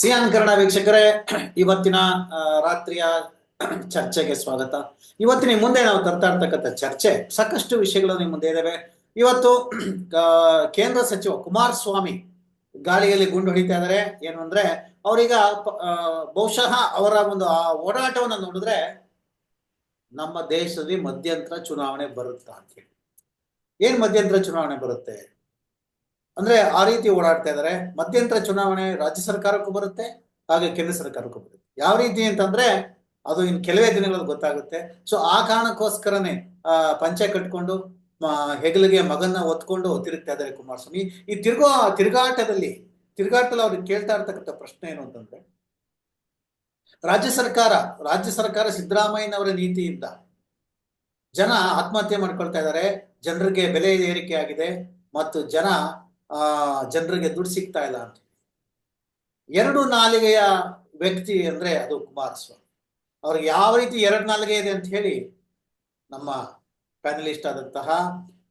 Xi'an Kannada ವೀಕ್ಷಕರೇ, ಇವತ್ತಿನ ರಾತ್ರಿಯ ಚರ್ಚೆಗೆ ಸ್ವಾಗತ. ಇವತ್ತಿನ ಮುಂದೆ ನಾವು ತರ್ತಾ ಇರ್ತಕ್ಕಂಥ ಚರ್ಚೆ, ಸಾಕಷ್ಟು ವಿಷಯಗಳು ನಿಮ್ಮ ಮುಂದೆ ಇದ್ದಾವೆ ಇವತ್ತು ಕೇಂದ್ರ ಸಚಿವ ಕುಮಾರಸ್ವಾಮಿ ಗಾಳಿಯಲ್ಲಿ ಗುಂಡು ಹೊಡಿತಾ ಇದ್ದಾರೆ ಏನು ಅಂದ್ರೆ, ಅವರೀಗ ಬಹುಶಃ ಅವರ ಒಂದು, ಆ ಓಡಾಟವನ್ನು ನೋಡಿದ್ರೆ ನಮ್ಮ ದೇಶದಲ್ಲಿ ಮಧ್ಯಂತರ ಚುನಾವಣೆ ಬರುತ್ತಾ ಅಂತ ಹೇಳಿ. ಏನ್ ಮಧ್ಯಂತರ ಚುನಾವಣೆ ಬರುತ್ತೆ? ಅಂದ್ರೆ ಆ ರೀತಿ ಓಡಾಡ್ತಾ ಇದ್ದಾರೆ. ಮಧ್ಯಂತರ ಚುನಾವಣೆ ರಾಜ್ಯ ಸರ್ಕಾರಕ್ಕೂ ಬರುತ್ತೆ, ಹಾಗೆ ಕೇಂದ್ರ ಸರ್ಕಾರಕ್ಕೂ ಬರುತ್ತೆ. ಯಾವ ರೀತಿ ಅಂತಂದ್ರೆ ಅದು ಇನ್ ಕೆಲವೇ ದಿನಗಳಲ್ಲಿ ಗೊತ್ತಾಗುತ್ತೆ. ಸೊ ಆ ಕಾರಣಕ್ಕೋಸ್ಕರನೇ, ಆ, ಪಂಚೆ ಕಟ್ಕೊಂಡು ಹೆಗಲಿಗೆ ಮಗನ್ನ ಒತ್ಕೊಂಡು ತಿರುಗ್ತಾ ಇದ್ದಾರೆ ಕುಮಾರಸ್ವಾಮಿ. ಈ ತಿರುಗೋ, ತಿರುಗಾಟದಲ್ಲಿ ತಿರುಗಾಟದಲ್ಲಿ ಅವ್ರಿಗೆ ಕೇಳ್ತಾ ಇರ್ತಕ್ಕಂಥ ಪ್ರಶ್ನೆ ಏನು ಅಂತಂದ್ರೆ, ರಾಜ್ಯ ಸರ್ಕಾರ ರಾಜ್ಯ ಸರ್ಕಾರ ಸಿದ್ದರಾಮಯ್ಯನವರ ನೀತಿಯಿಂದ ಜನ ಆತ್ಮಹತ್ಯೆ ಮಾಡ್ಕೊಳ್ತಾ ಇದ್ದಾರೆ. ಜನರಿಗೆ ಬೆಲೆ ಏರಿಕೆ ಆಗಿದೆ. ಮತ್ತು ಜನ ಆ ಜನರಿಗೆ ದುಡ್ಡು ಸಿಗ್ತಾ ಇಲ್ಲ ಅಂತ. ಎರಡು ನಾಲಿಗೆಯ ವ್ಯಕ್ತಿ ಅಂದ್ರೆ ಅದು ಕುಮಾರಸ್ವಾಮಿ. ಅವ್ರಿಗೆ ಯಾವ ರೀತಿ ಎರಡು ನಾಲಿಗೆ ಇದೆ ಅಂತ ಹೇಳಿ ನಮ್ಮ ಪ್ಯಾನಲಿಸ್ಟ್ ಆದಂತಹ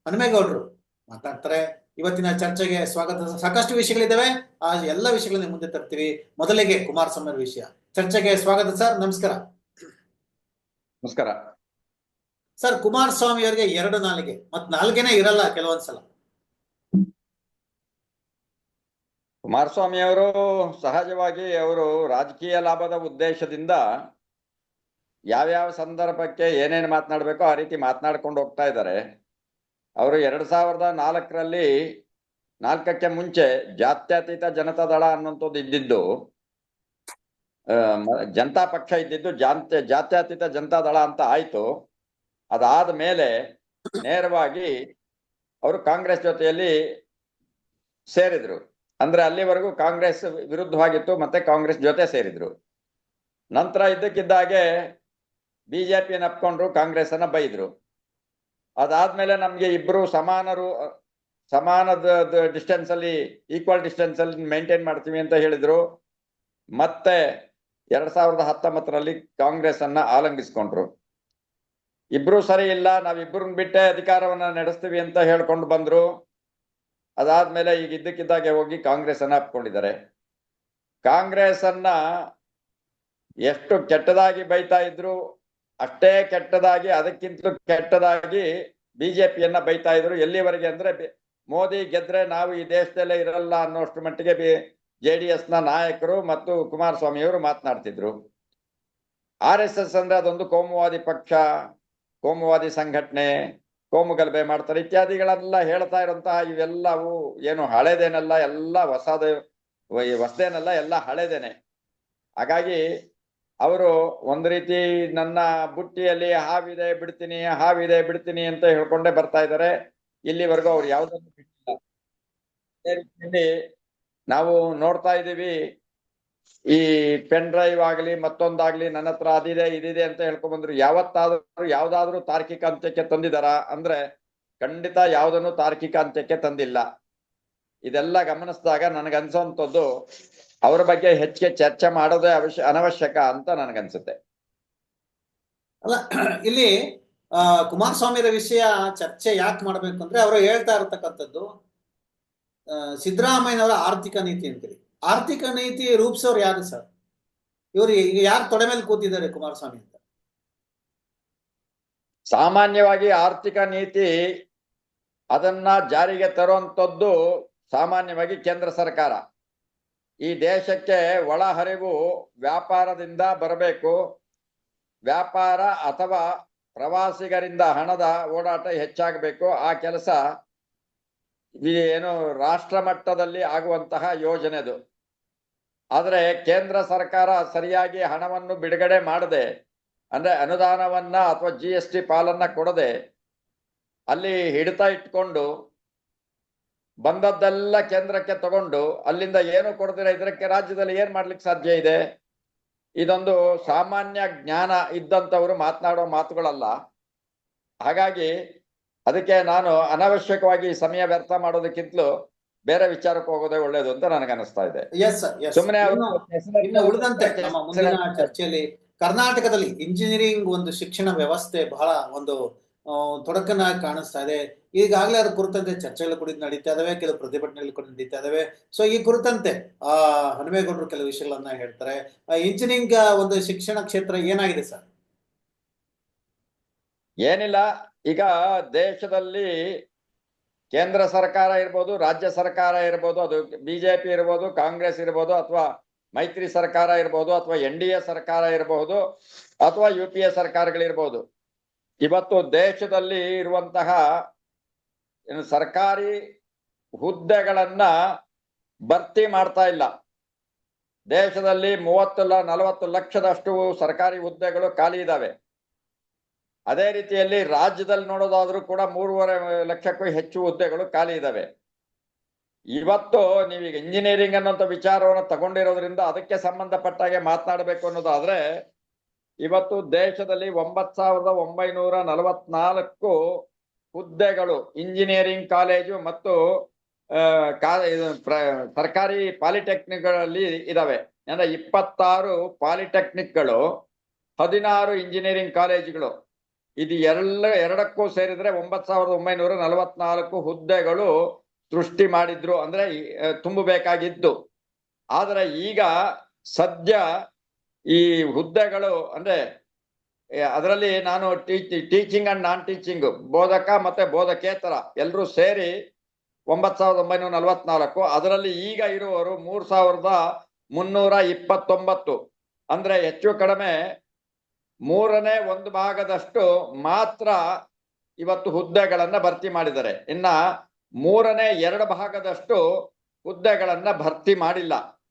ಹನುಮೇಗೌಡರು ಮಾತಾಡ್ತಾರೆ. ಇವತ್ತಿನ ಚರ್ಚೆಗೆ ಸ್ವಾಗತ. ಸಾಕಷ್ಟು ವಿಷಯಗಳಿದ್ದಾವೆ. ಆ ಎಲ್ಲ ವಿಷಯಗಳನ್ನ ಮುಂದೆ ತರ್ತೀವಿ. ಮೊದಲಿಗೆ ಕುಮಾರಸ್ವಾಮಿ ಅವ್ರ ವಿಷಯ. ಚರ್ಚೆಗೆ ಸ್ವಾಗತ ಸರ್. ನಮಸ್ಕಾರ. ನಮಸ್ಕಾರ. ಸರ್ ಕುಮಾರಸ್ವಾಮಿ ಅವರಿಗೆ ಎರಡು ನಾಲಿಗೆ. ಮತ್ ನಾಲ್ಗೆನೇ ಇರಲ್ಲ ಕೆಲವೊಂದ್ಸಲ. ಕುಮಾರಸ್ವಾಮಿ ಅವರು ಸಹಜವಾಗಿ ಅವರು ರಾಜಕೀಯ ಲಾಭದ ಉದ್ದೇಶದಿಂದ ಯಾವ್ಯಾವ ಸಂದರ್ಭಕ್ಕೆ ಏನೇನು ಮಾತನಾಡಬೇಕೋ ಆ ರೀತಿ ಮಾತನಾಡ್ಕೊಂಡು ಹೋಗ್ತಾ ಇದ್ದಾರೆ. ಅವರು ಎರಡು ಸಾವಿರದ ನಾಲ್ಕರಲ್ಲಿ ನಾಲ್ಕಕ್ಕೆ ಮುಂಚೆ ಜಾತ್ಯತೀತ ಜನತಾ ದಳ ಅನ್ನುವಂಥದ್ದು ಇದ್ದಿದ್ದು ಜನತಾ ಪಕ್ಷ ಇದ್ದಿದ್ದು ಜಾತ್ಯ, ಜಾತ್ಯತೀತ ಜನತಾ ದಳ ಅಂತ ಆಯ್ತು. ಅದಾದ ಮೇಲೆ ನೇರವಾಗಿ ಅವರು ಕಾಂಗ್ರೆಸ್ ಜೊತೆಯಲ್ಲಿ ಸೇರಿದ್ರು. ಅಂದ್ರೆ ಅಲ್ಲಿವರೆಗೂ ಕಾಂಗ್ರೆಸ್ ವಿರುದ್ಧವಾಗಿತ್ತು, ಮತ್ತೆ ಕಾಂಗ್ರೆಸ್ ಜೊತೆ ಸೇರಿದ್ರು. ನಂತರ ಇದ್ದಕ್ಕಿದ್ದಾಗೆ ಬಿಜೆಪಿ ನಪ್ಕೊಂಡ್ರು ಕಾಂಗ್ರೆಸ್ ಅನ್ನ ಬೈದ್ರು. ಅದಾದ್ಮೇಲೆ ನಮ್ಗೆ ಇಬ್ರು ಸಮಾನರು ಸಮಾನದ ಡಿಸ್ಟೆನ್ಸ್ ಅಲ್ಲಿ ಈಕ್ವಲ್ ಡಿಸ್ಟೆನ್ಸ್ ಅಲ್ಲಿ ಮೇಂಟೈನ್ ಮಾಡ್ತೀವಿ ಅಂತ ಹೇಳಿದ್ರು. ಮತ್ತೆ ಎರಡ್ ಸಾವಿರದ ಹತ್ತೊಂಬತ್ತರಲ್ಲಿ ಕಾಂಗ್ರೆಸ್ ಅನ್ನ ಆಲಂಗಿಸ್ಕೊಂಡ್ರು. ಇಬ್ರು ಸರಿ ಇಲ್ಲ, ನಾವಿಬ್ಬರನ್ನ ಬಿಟ್ಟೆ ಅಧಿಕಾರವನ್ನ ನಡೆಸ್ತೀವಿ ಅಂತ ಹೇಳ್ಕೊಂಡು ಬಂದ್ರು. ಅದಾದ್ಮೇಲೆ ಈಗ ಇದ್ದಕ್ಕಿದ್ದಾಗೆ ಹೋಗಿ ಕಾಂಗ್ರೆಸ್ ಅನ್ನ ಹಾಕ್ಕೊಂಡಿದ್ದಾರೆ ಕಾಂಗ್ರೆಸ್ ಅನ್ನ ಎಷ್ಟು ಕೆಟ್ಟದಾಗಿ ಬೈತಾ ಇದ್ರು ಅಷ್ಟೇ ಕೆಟ್ಟದಾಗಿ, ಅದಕ್ಕಿಂತಲೂ ಕೆಟ್ಟದಾಗಿ ಬಿಜೆಪಿಯನ್ನ ಬೈತಾ ಇದ್ರು. ಎಲ್ಲಿವರೆಗೆ ಅಂದ್ರೆ ಮೋದಿ ಗೆದ್ರೆ ನಾವು ಈ ದೇಶದಲ್ಲೇ ಇರಲ್ಲ ಅನ್ನೋಷ್ಟು ಮಟ್ಟಿಗೆ ಬಿ, ಜೆ ಡಿ ಎಸ್ನ ನಾಯಕರು ಮತ್ತು ಕುಮಾರಸ್ವಾಮಿ ಅವರು ಮಾತನಾಡ್ತಿದ್ರು. ಆರ್ ಎಸ್ ಎಸ್ ಅಂದ್ರೆ ಅದೊಂದು ಕೋಮುವಾದಿ ಪಕ್ಷ, ಕೋಮುವಾದಿ ಸಂಘಟನೆ ಕೋಮು ಗಲಭೆ ಮಾಡ್ತಾರೆ ಇತ್ಯಾದಿಗಳೆಲ್ಲ ಹೇಳ್ತಾ ಇರುವಂತಹ ಇವೆಲ್ಲವೂ ಏನು ಹಳೇದೇನಲ್ಲ, ಎಲ್ಲ ಹೊಸದ ಹೊಸದೇನಲ್ಲ, ಎಲ್ಲ ಹಳೇದೇನೆ. ಹಾಗಾಗಿ ಅವರು ಒಂದು ರೀತಿ ನನ್ನ ಬುಟ್ಟಿಯಲ್ಲಿ ಹಾವಿದೆ, ಬಿಡ್ತೀನಿ ಹಾವಿದೆ, ಬಿಡ್ತೀನಿ ಅಂತ ಹೇಳ್ಕೊಂಡೇ ಬರ್ತಾ ಇದ್ದಾರೆ. ಇಲ್ಲಿವರೆಗೂ ಅವ್ರು ಯಾವುದನ್ನು ಬಿಟ್ಟಿಲ್ಲ. ನಾವು ನೋಡ್ತಾ ಇದ್ದೀವಿ ಈ ಪೆನ್ ಡ್ರೈವ್ ಆಗ್ಲಿ, ಮತ್ತೊಂದಾಗ್ಲಿ ನನ್ನ ಹತ್ರ ಅದಿದೆ, ಇದಿದೆ ಅಂತ ಹೇಳ್ಕೊಂಡ್ ಬಂದ್ರು, ಯಾವತ್ತಾದ್ರೂ, ಯಾವ್ದಾದ್ರು ತಾರ್ಕಿಕ ಅಂತ್ಯಕ್ಕೆ ತಂದಿದಾರ ಅಂದ್ರೆ ಖಂಡಿತ ಯಾವ್ದನ್ನು ತಾರ್ಕಿಕ ಅಂತ್ಯಕ್ಕೆ ತಂದಿಲ್ಲ. ಇದೆಲ್ಲ ಗಮನಿಸಿದಾಗ ನನಗನ್ಸೋಂಥದ್ದು ಅವ್ರ ಬಗ್ಗೆ ಹೆಚ್ಚಿಗೆ ಚರ್ಚೆ ಮಾಡೋದೇ ಅವಶ್ಯ, ಅನವಶ್ಯಕ ಅಂತ ನನಗನ್ಸುತ್ತೆ. ಅಲ್ಲ, ಇಲ್ಲಿ, ಆ ಕುಮಾರಸ್ವಾಮಿಯವರ ವಿಷಯ ಚರ್ಚೆ ಯಾಕೆ ಮಾಡ್ಬೇಕು ಅಂದ್ರೆ ಅವರು ಹೇಳ್ತಾ ಇರತಕ್ಕಂಥದ್ದು ಸಿದ್ದರಾಮಯ್ಯನವರ ಆರ್ಥಿಕ ನೀತಿ ಅಂತೇಳಿ ಆರ್ಥಿಕ ನೀತಿ ರೂಪಿಸೋರು ಯಾರು ಸರ್? ಇವರು ಈಗ ಯಾರು ತೊಡೆ ಮೇಲೆ ಕೂತಿದ್ದಾರೆ ಕುಮಾರಸ್ವಾಮಿ ಅಂತ? ಸಾಮಾನ್ಯವಾಗಿ ಆರ್ಥಿಕ ನೀತಿ ಅದನ್ನ ಜಾರಿಗೆ ತರುವಂತದ್ದು ಸಾಮಾನ್ಯವಾಗಿ ಕೇಂದ್ರ ಸರ್ಕಾರ. ಈ ದೇಶಕ್ಕೆ ಒಳಹರಿವು ವ್ಯಾಪಾರದಿಂದ ಬರಬೇಕು. ವ್ಯಾಪಾರ ಅಥವಾ ಪ್ರವಾಸಿಗರಿಂದ ಹಣದ ಓಡಾಟ ಹೆಚ್ಚಾಗಬೇಕು. ಆ ಕೆಲಸ ಏನು ರಾಷ್ಟ್ರ ಮಟ್ಟದಲ್ಲಿ ಆಗುವಂತಹ ಯೋಜನೆ ಅದು ಆದ್ರೆ ಕೇಂದ್ರ ಸರ್ಕಾರ ಸರಿಯಾಗಿ ಹಣವನ್ನು ಬಿಡುಗಡೆ ಮಾಡದೆ, ಅಂದ್ರೆ ಅನುದಾನವನ್ನ ಅಥವಾ ಜಿ ಎಸ್ ಟಿ ಪಾಲನ್ನ ಕೊಡದೆ ಅಲ್ಲಿ ಹಿಡಿತ ಇಟ್ಕೊಂಡು ಬಂದದ್ದೆಲ್ಲ ಕೇಂದ್ರಕ್ಕೆ ತಗೊಂಡು ಅಲ್ಲಿಂದ ಏನು ಕೊಡದಿರ ಇದಕ್ಕೆ ರಾಜ್ಯದಲ್ಲಿ ಏನು ಮಾಡ್ಲಿಕ್ಕೆ ಸಾಧ್ಯ ಇದೆ? ಇದೊಂದು ಸಾಮಾನ್ಯ ಜ್ಞಾನ ಇದ್ದಂಥವರು ಮಾತನಾಡೋ ಮಾತುಗಳಲ್ಲ. ಹಾಗಾಗಿ ಅದಕ್ಕೆ ನಾನು ಅನಾವಶ್ಯಕವಾಗಿ ಸಮಯ ವ್ಯರ್ಥ ಮಾಡೋದಕ್ಕಿಂತಲೂ ಬೇರೆ ವಿಚಾರಕ್ಕೆ ಹೋಗೋದೇ ಒಳ್ಳೇದು ಅಂತ ನನಗನ್ನಿಸ್ತಾ ಇದೆ. ಎಸ್ ಎಸ್ ಸುಮ್ಮನೆ ಉಳಿದಂತೆ ಮುಂದಿನ ಚರ್ಚೆಯಲ್ಲಿ ಕರ್ನಾಟಕದಲ್ಲಿ ಇಂಜಿನಿಯರಿಂಗ್ ಒಂದು ಶಿಕ್ಷಣ ವ್ಯವಸ್ಥೆ ಬಹಳ ಒಂದು ತೊಡಕನಾಗಿ ಕಾಣಿಸ್ತಾ ಇದೆ. ಈಗಾಗಲೇ ಅದ್ರ ಕುರಿತಂತೆ ಚರ್ಚೆಗಳು ಕೂಡ ನಡೀತಾ ಇದಾವೆ ಕೆಲವು ಪ್ರತಿಭಟನೆಗಳು ಕೂಡ ನಡೀತಾ ಇದಾವೆ. ಸೊ ಈ ಕುರಿತಂತೆ ಆ ಹನುಮೇಗೌಡರು ಕೆಲವು ವಿಷಯಗಳನ್ನ ಹೇಳ್ತಾರೆ. ಇಂಜಿನಿಯರಿಂಗ್ ಒಂದು ಶಿಕ್ಷಣ ಕ್ಷೇತ್ರ ಏನಾಗಿದೆ ಸರ್ ಏನಿಲ್ಲ. ಈಗ ದೇಶದಲ್ಲಿ ಕೇಂದ್ರ ಸರ್ಕಾರ ಇರ್ಬೋದು, ರಾಜ್ಯ ಸರ್ಕಾರ ಇರ್ಬೋದು, ಅದು ಬಿಜೆಪಿ ಇರ್ಬೋದು, ಕಾಂಗ್ರೆಸ್ ಇರ್ಬೋದು, ಅಥವಾ ಮೈತ್ರಿ ಸರ್ಕಾರ ಇರ್ಬೋದು, ಅಥವಾ ಎನ್ ಡಿ ಎ ಸರ್ಕಾರ ಇರಬಹುದು ಅಥವಾ ಯು ಪಿ ಎ ಸರ್ಕಾರಗಳಿರ್ಬೋದು ಇವತ್ತು ದೇಶದಲ್ಲಿ ಇರುವಂತಹ ಸರ್ಕಾರಿ ಹುದ್ದೆಗಳನ್ನ ಭರ್ತಿ ಮಾಡ್ತಾ ಇಲ್ಲ. ದೇಶದಲ್ಲಿ ಮೂವತ್ತು ನಲವತ್ತು ಲಕ್ಷದಷ್ಟು ಸರ್ಕಾರಿ ಹುದ್ದೆಗಳು ಖಾಲಿ ಇದಾವೆ. ಅದೇ ರೀತಿಯಲ್ಲಿ ರಾಜ್ಯದಲ್ಲಿ ನೋಡೋದಾದ್ರೂ ಕೂಡ ಮೂರುವರೆ ಲಕ್ಷಕ್ಕೂ ಹೆಚ್ಚು ಹುದ್ದೆಗಳು ಖಾಲಿ ಇದ್ದಾವೆ ಇವತ್ತು ನೀವೀಗ ಇಂಜಿನಿಯರಿಂಗ್ ಅನ್ನೋಂಥ ವಿಚಾರವನ್ನು ತಗೊಂಡಿರೋದ್ರಿಂದ ಅದಕ್ಕೆ ಸಂಬಂಧಪಟ್ಟಾಗೆ ಮಾತನಾಡಬೇಕು ಅನ್ನೋದಾದ್ರೆ, ಇವತ್ತು ದೇಶದಲ್ಲಿ ಒಂಬತ್ ಸಾವಿರದ ಒಂಬೈನೂರ ನಲವತ್ನಾಲ್ಕು ಹುದ್ದೆಗಳು ಇಂಜಿನಿಯರಿಂಗ್ ಕಾಲೇಜು ಮತ್ತು ಸರ್ಕಾರಿ ಪಾಲಿಟೆಕ್ನಿಕ್ಗಳಲ್ಲಿ ಇದಾವೆ. ಅಂದ್ರೆ ಇಪ್ಪತ್ತಾರು ಪಾಲಿಟೆಕ್ನಿಕ್ಗಳು, ಹದಿನಾರು ಇಂಜಿನಿಯರಿಂಗ್ ಕಾಲೇಜುಗಳು ಇದು ಎಲ್ಲ, ಎರಡಕ್ಕೂ ಸೇರಿದ್ರೆ ಒಂಬತ್ ಸಾವಿರದ ಒಂಬೈನೂರ ನಲವತ್ನಾಲ್ಕು ಹುದ್ದೆಗಳು ಸೃಷ್ಟಿ ಮಾಡಿದ್ರು ಅಂದ್ರೆ ತುಂಬಬೇಕಾಗಿತ್ತು ಆದ್ರೆ ಈಗ ಸದ್ಯ ಈ ಹುದ್ದೆಗಳು ಅಂದ್ರೆ ಅದರಲ್ಲಿ ನಾನು ಟೀಚಿಂಗ್ ಅಂಡ್ ನಾನ್ ಟೀಚಿಂಗ್ ಬೋಧಕ ಮತ್ತೆ ಬೋಧಕೇತರ ಎಲ್ಲರೂ ಸೇರಿ ಒಂಬತ್ ಸಾವಿರದ ಒಂಬೈನೂರ ನಲವತ್ನಾಲ್ಕು, ಅದರಲ್ಲಿ ಈಗ ಇರುವವರು ಮೂರ್ ಸಾವಿರದ ಮುನ್ನೂರ ಇಪ್ಪತ್ತೊಂಬತ್ತು. ಅಂದ್ರೆ ಹೆಚ್ಚು ಕಡಿಮೆ ಮೂರನೇ ಒಂದು ಭಾಗದಷ್ಟು ಮಾತ್ರ ಇವತ್ತು ಹುದ್ದೆಗಳನ್ನ ಭರ್ತಿ ಮಾಡಿದ್ದಾರೆ. ಇನ್ನ ಮೂರನೇ ಎರಡು ಭಾಗದಷ್ಟು ಹುದ್ದೆಗಳನ್ನ ಭರ್ತಿ ಮಾಡಿಲ್ಲ.